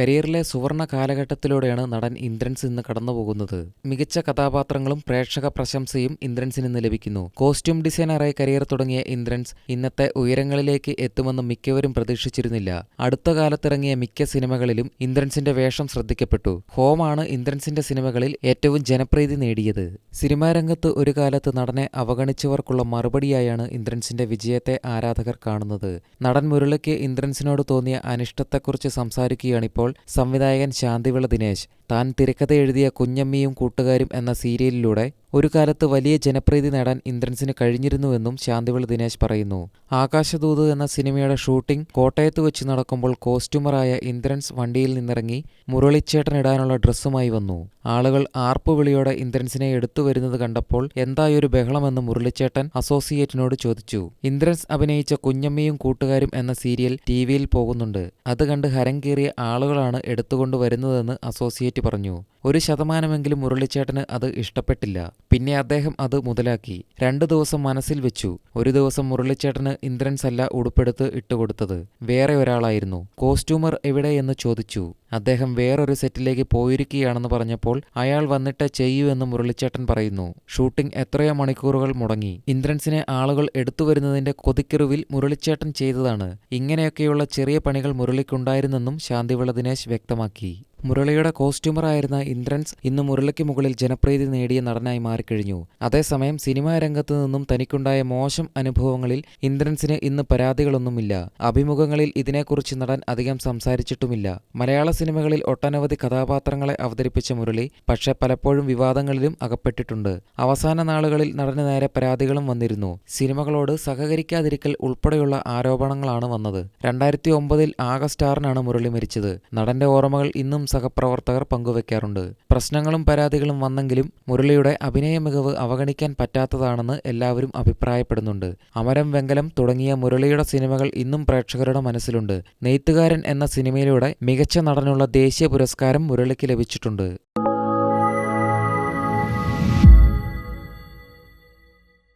കരിയറിലെ സുവർണ കാലഘട്ടത്തിലൂടെയാണ് നടൻ ഇന്ദ്രൻസ് ഇന്ന് കടന്നുപോകുന്നത്. മികച്ച കഥാപാത്രങ്ങളും പ്രേക്ഷക പ്രശംസയും ഇന്ദ്രൻസിന് ഇന്ന് ലഭിക്കുന്നു. കോസ്റ്റ്യൂം ഡിസൈനറായി കരിയർ തുടങ്ങിയ ഇന്ദ്രൻസ് ഇന്നത്തെ ഉയരങ്ങളിലേക്ക് എത്തുമെന്ന് മിക്കവരും പ്രതീക്ഷിച്ചിരുന്നില്ല. അടുത്ത കാലത്തിറങ്ങിയ മിക്ക സിനിമകളിലും ഇന്ദ്രൻസിന്റെ വേഷം ശ്രദ്ധിക്കപ്പെട്ടു. ഹോമാണ് ഇന്ദ്രൻസിന്റെ സിനിമകളിൽ ഏറ്റവും ജനപ്രീതി നേടിയത്. സിനിമാ രംഗത്ത് ഒരു കാലത്ത് നടനെ അവഗണിച്ചവർക്കുള്ള മറുപടിയായാണ് ഇന്ദ്രൻസിന്റെ വിജയത്തെ ആരാധകർ കാണുന്നത്. നടൻ മുരളിക്ക് ഇന്ദ്രൻസിനോട് തോന്നിയ അനിഷ്ടത്തെക്കുറിച്ച് സംസാരിക്കുകയാണിപ്പോൾ സംവിധായകൻ ശാന്തിവിള ദിനേശ് താൻ തിരക്കഥ എഴുതിയ കുഞ്ഞമ്മിയും കൂട്ടുകാരും എന്ന സീരിയലിലൂടെ ഒരു കാലത്ത് വലിയ ജനപ്രീതി നേടാൻ ഇന്ദ്രൻസിന് കഴിഞ്ഞിരുന്നുവെന്നും ശാന്തിവിള ദിനേശ് പറയുന്നു. ആകാശദൂത് എന്ന സിനിമയുടെ ഷൂട്ടിംഗ് കോട്ടയത്ത് വെച്ച് നടക്കുമ്പോൾ കോസ്റ്റ്യൂമറായ ഇന്ദ്രൻസ് വണ്ടിയിൽ നിന്നിറങ്ങി മുരളിച്ചേട്ടൻ ഇടാനുള്ള ഡ്രസ്സുമായി വന്നു. ആളുകൾ ആർപ്പുവിളിയോടെ ഇന്ദ്രൻസിനെ എടുത്തു വരുന്നത് കണ്ടപ്പോൾ എന്തായൊരു ബഹളമെന്ന് മുരളിച്ചേട്ടൻ അസോസിയേറ്റിനോട് ചോദിച്ചു. ഇന്ദ്രൻസ് അഭിനയിച്ച കുഞ്ഞമ്മയും കൂട്ടുകാരും എന്ന സീരിയൽ ടി വിയിൽ പോകുന്നുണ്ട്. അത് കണ്ട് ഹരം കീറിയ ആളുകളാണ് എടുത്തുകൊണ്ടുവരുന്നതെന്ന് അസോസിയേറ്റ് പറഞ്ഞു. ഒരു ശതമാനമെങ്കിലും മുരളിച്ചേട്ടന് അത് ഇഷ്ടപ്പെട്ടില്ല. പിന്നെ അദ്ദേഹം അത് മുതലാക്കി. രണ്ടു ദിവസം മനസ്സിൽ വെച്ചു. ഒരു ദിവസം മുരളിച്ചേട്ടന് ഇന്ദ്രൻസ് അല്ല ഉടുപ്പെടുത്ത് ഇട്ടുകൊടുത്തത് വേറെ ഒരാളായിരുന്നു. കോസ്റ്റ്യൂമർ എവിടെയെന്ന് ചോദിച്ചു. അദ്ദേഹം വേറൊരു സെറ്റിലേക്ക് പോയിരിക്കുകയാണെന്ന് പറഞ്ഞപ്പോൾ അയാൾ വന്നിട്ട് ചെയ്യൂ എന്ന് മുരളിച്ചേട്ടൻ പറയുന്നു. ഷൂട്ടിംഗ് എത്രയോ മണിക്കൂറുകൾ മുടങ്ങി. ഇന്ദ്രൻസിനെ ആളുകൾ എടുത്തുവരുന്നതിന്റെ കൊതിക്കെറിവിൽ മുരളിച്ചേട്ടൻ ചെയ്തതാണ്. ഇങ്ങനെയൊക്കെയുള്ള ചെറിയ പണികൾ മുരളിക്കുണ്ടായിരുന്നെന്നും ശാന്തിവിള ദിനേശ് വ്യക്തമാക്കി. മുരളിയുടെ കോസ്റ്റ്യൂമറായിരുന്ന ഇന്ദ്രൻസ് ഇന്ന് മുരളിക്ക് മുകളിൽ ജനപ്രീതി നേടിയ നടനായി മാറിക്കഴിഞ്ഞു. അതേസമയം സിനിമാ രംഗത്ത് നിന്നും തനിക്കുണ്ടായ മോശം അനുഭവങ്ങളിൽ ഇന്ദ്രൻസിന് ഇന്ന് പരാതികളൊന്നുമില്ല. അഭിമുഖങ്ങളിൽ ഇതിനെക്കുറിച്ച് നടൻ അധികം സംസാരിച്ചിട്ടുമില്ല. മലയാള സിനിമകളിൽ ഒട്ടനവധി കഥാപാത്രങ്ങളെ അവതരിപ്പിച്ച മുരളി പക്ഷെ പലപ്പോഴും വിവാദങ്ങളിലും അകപ്പെട്ടിട്ടുണ്ട്. അവസാന നാളുകളിൽ നടന് നേരെ പരാതികളും വന്നിരുന്നു. സിനിമകളോട് സഹകരിക്കാതിരിക്കൽ ഉൾപ്പെടെയുള്ള ആരോപണങ്ങളാണ് വന്നത്. രണ്ടായിരത്തി ഒമ്പതിൽ ആഗസ്റ്റ് ആറിനാണ് മുരളി മരിച്ചത്. നടന്റെ ഓർമ്മകൾ ഇന്നും സഹപ്രവർത്തകർ പങ്കുവയ്ക്കാറുണ്ട് പ്രശ്നങ്ങളും പരാതികളും വന്നെങ്കിലും മുരളിയുടെ അഭിനയ മികവ് അവഗണിക്കാൻ പറ്റാത്തതാണെന്ന് എല്ലാവരും അഭിപ്രായപ്പെടുന്നുണ്ട്. അമരം വെങ്കലം തുടങ്ങിയ മുരളിയുടെ സിനിമകൾ ഇന്നും പ്രേക്ഷകരുടെ മനസ്സിലുണ്ട്. നെയ്ത്തുകാരൻ എന്ന സിനിമയിലൂടെ മികച്ച നടനുള്ള ദേശീയ പുരസ്കാരം മുരളിക്ക് ലഭിച്ചിട്ടുണ്ട്.